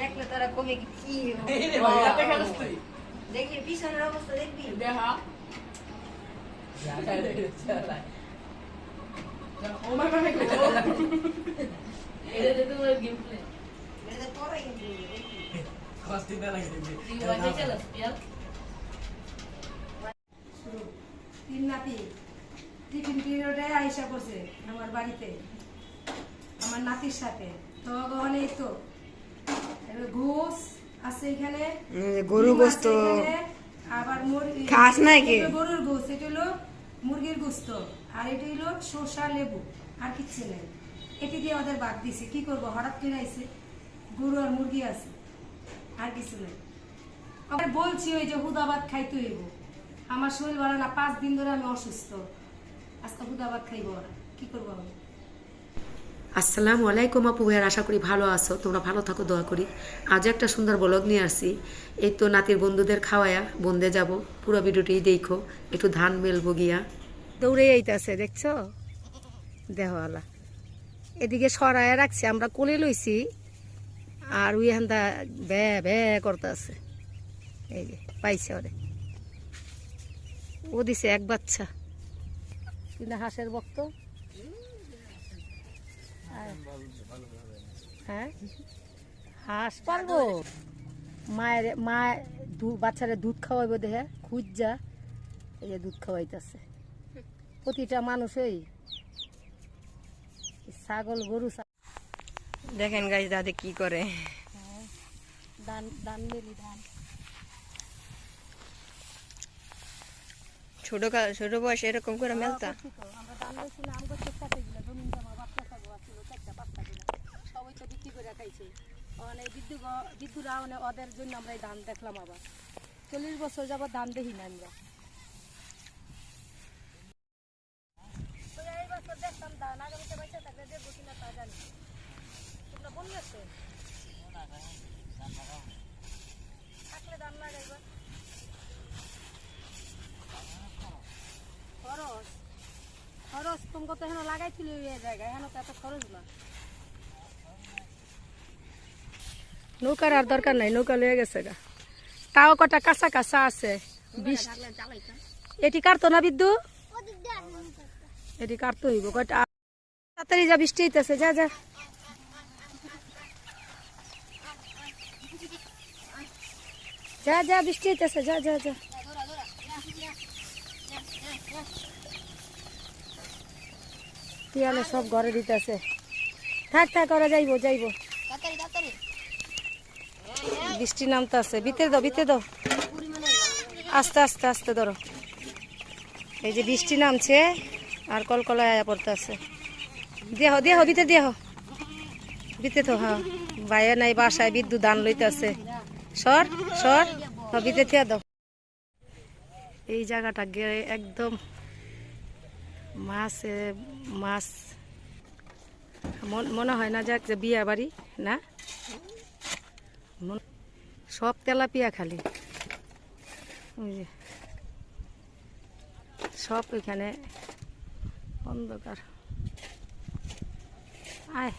দেখলে তারা কমে কি কি এই রে ভাই এত খেলাস তুই। দেখবি পিছনের অবস্থা দেখবি? দেখা। জায়গায় রেখে চালাই ও মা মা এটা তো তোমার গেম প্লে এটা তো পরে কিন্তু দেখবি। কষ্ট না লাগে তুই ওয়াজে চালাস পিয়াল তিন নাতি। টিফিন পিরিয়ডে আইসা করছে আমার বাড়িতে। আমার নাতির সাথে। তো অনেক তো আছে এখানে গরু গোস্ত। আবার মুরগি খাস নাকি? গরুর গোস্ত এটা হলো মুরগির গোস্ত। আর এটা হলো শসা লেবু আর কিচ্ছু নেই। এটি দিয়ে ওদের বাদ দিছে। কি করব? হঠাৎ করে আইছে গরু আর মুরগি আছে আর কিছু নেই। আবার বলছি ওই যে হুদাবাদ খাইতে হইব। আমার শরীর ভালো না পাঁচ দিন ধরে আমি অসুস্থ। আজকে হুদাবাদ খাইব ওরা। কি করব আমি? আসসালামু আলাইকুম আপু ভাইয়ার, আশা করি ভালো আছো। তোমরা ভালো থাকো, দোয়া করি। আজ একটা সুন্দর ব্লগ নিয়ে আসছি। এই তো নাতির বন্ধুদের খাওয়ায়া, বন্ধে যাব। পুরো ভিডিওটি দেখো। একটু ধান মেলবো গিয়া। দৌড়ে আইতাছে, দেখছ? দেহওয়ালা। এদিকে সরায় রাখছি, আমরা কোলে লইছি। আর ওই হান্দা বে বে করতেছে। এই যে, পাইছে ওরে। ও দিছে এক বাচ্চা। কিন্তু হাঁসের বক্ত। হ্যাঁ? হাঁস পারব মায়ের মা বাচ্চারে দুধ খাওয়াইবো দেখে খুঁজা এই যে দুধ খাওয়াইতেছে। প্রতিটা মানুষই ছাগল গরু দেখেন গাছ দাদে কি করে। ধান ধান মেলি ধান। ছোট ছোট বয়সে এরকম করে মেলতা? আমরা ধান খাইছে মানে বিদ্যুৎ বিদ্যুৎরা মানে ওদের জন্য আমরা এই ধান দেখলাম আবার। চল্লিশ বছর যাবার ধান দেখি না আমরা। এই দেখতাম ধান আগামীতে থাকলে দেখব তোমরা বলি আছে থাকলে ধান লাগাইবা। খরচ? খরচ তোমাকে তো এখানে লাগাইছিল এই জায়গায়, এখানে তো এত খরচ না। নৌকার আর দরকার নাই, নৌকা লয়ে গেছে গা। তাও কটা কাঁচা কাঁচা আছে এটি কাটতো না বিদ্যু? এটি কাটতো হইব? কয়টা? তাড়াতাড়ি যা, বৃষ্টি হইতেছে, যা যা। যা যা, বৃষ্টি হইতেছে, যা যা যা। তিয়ালে সব ঘরে দিতেছে। থাক থাক করা যাইবো যাইবো। বৃষ্টি নামতে আছে বিতে দাও বিতে দাও। আস্তে আস্তে আস্তে ধরো। এই যে বৃষ্টি নামছে আর কলকলায় আয়া পড়তেছে। দেহ দেহ বিতে দেহ বিতে তো হ্যাঁ। বাইরে নাই বাসায় বিদ্যুৎ দান লইতেছে। সর সর। হ্যাঁ, বিতে থিয়া দাও। এই জায়গাটা একদম মাছ মাছ। মন- হয় না যাক যে বিয়া বাড়ি না? সব তেলাপিয়া খালি। যে। সব এখানে অন্ধকার। আয়